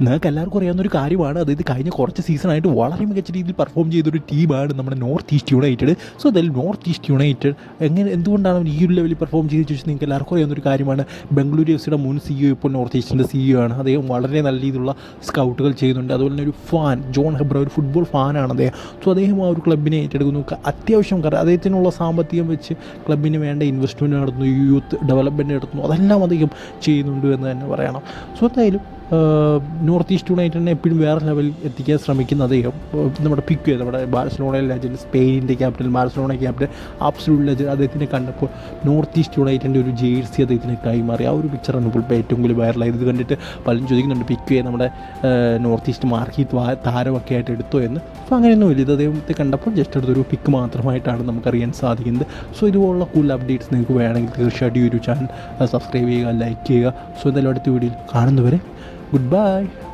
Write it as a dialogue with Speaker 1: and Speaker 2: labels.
Speaker 1: നിങ്ങൾക്ക് എല്ലാവർക്കും അറിയാവുന്ന ഒരു കാര്യമാണ്. അതായത് കഴിഞ്ഞ കുറച്ച് സീസണായിട്ട് വളരെ മികച്ച രീതിയിൽ പെർഫോം ചെയ്തൊരു ടീമാണ് നമ്മുടെ നോർത്ത് ഈസ്റ്റ് യുണൈറ്റഡ് സോ അതിൽ നോർത്ത് ഈസ്റ്റ് യുണൈറ്റഡ് എങ്ങനെ എന്തുകൊണ്ടാണ് ഈ ഒരു ലെവലിൽ പെർഫോം ചെയ്ത് ചോദിച്ചാൽ നിങ്ങൾക്ക് എല്ലാവർക്കും അറിയാവുന്ന ഒരു കാര്യമാണ് ബംഗളൂരു എഫ് സിയുടെ മുൻ സിഇഒ ഇപ്പോൾ നോർത്ത് ഈസ്റ്റിന്റെ സിഇഒ ആണ്. അദ്ദേഹം വളരെ നല്ല രീതിയിലുള്ള സ്കൗട്ടുകൾ ചെയ്യുന്നുണ്ട്. അതുപോലെ തന്നെ ഒരു ഫാൻ ജോൺ ഹെബ്ര ഒരു ഫുട്ബോൾ ഫാനാണ് അദ്ദേഹം. സോ അദ്ദേഹം ആ ഒരു ക്ലബിനെ ഏറ്റെടുക്കുന്നു. അത്യാവശ്യം കാരണം അദ്ദേഹത്തിനുള്ള സാമ്പത്തികം വെച്ച് ക്ലബിന് വേണ്ട ഇൻവെസ്റ്റ്മെന്റ് നടത്തുന്നു. യൂത്ത് ഡെവലപ്മെന്റ് നടത്തുന്നു. അതെല്ലാം അദ്ദേഹം ചെയ്യുന്നുണ്ട് എന്ന് തന്നെ പറയണം. സോ എന്തായാലും നോർത്ത് ഈസ്റ്റ് യുണൈറ്റഡിനെ എപ്പോഴും വേറെ ലെവലിൽ എത്തിക്കാൻ ശ്രമിക്കുന്ന അദ്ദേഹം. നമ്മുടെ പിക്ക് നമ്മുടെ ബാഴ്സലോണയിൽ ലെജൻഡ് സ്പെയിനിന്റെ captain Barcelona captain absolute legend അദ്ദേഹത്തിനെ കണ്ടപ്പോൾ നോർത്ത് ഈസ്റ്റ് യുണൈറ്റഡിന്റെ ഒരു ജേഴ്സി അദ്ദേഹത്തിന് കൈമാറി. ആ ഒരു പിക്ചറാണ് ഇപ്പോൾ ഏറ്റവും കൂടുതൽ വൈറലായത് ഇത് കണ്ടിട്ട് പലരും ചോദിക്കുന്നുണ്ട് പിക്ക് നമ്മുടെ നോർത്ത് ഈസ്റ്റ് മാർക്കി താരമൊക്കെ ആയിട്ട് എടുത്തോ എന്ന്. അപ്പോൾ അങ്ങനെയൊന്നുമില്ല ഇത് അദ്ദേഹത്തെ കണ്ടപ്പോൾ ജസ്റ്റ് എടുത്തൊരു പിക്ക് മാത്രമായിട്ടാണ് നമുക്കറിയാൻ സാധിക്കുന്നത്. സോ ഇതുപോലുള്ള കൂടുതൽ അപ്ഡേറ്റ്സ് നിങ്ങൾക്ക് വേണമെങ്കിൽ തീർച്ചയായിട്ടും ഈ ഒരു ചാനൽ സബ്സ്ക്രൈബ് ചെയ്യുക ലൈക്ക് ചെയ്യുക. സോ എന്തായാലും അടുത്ത വീഡിയോയിൽ കാണുന്നവരെ Goodbye.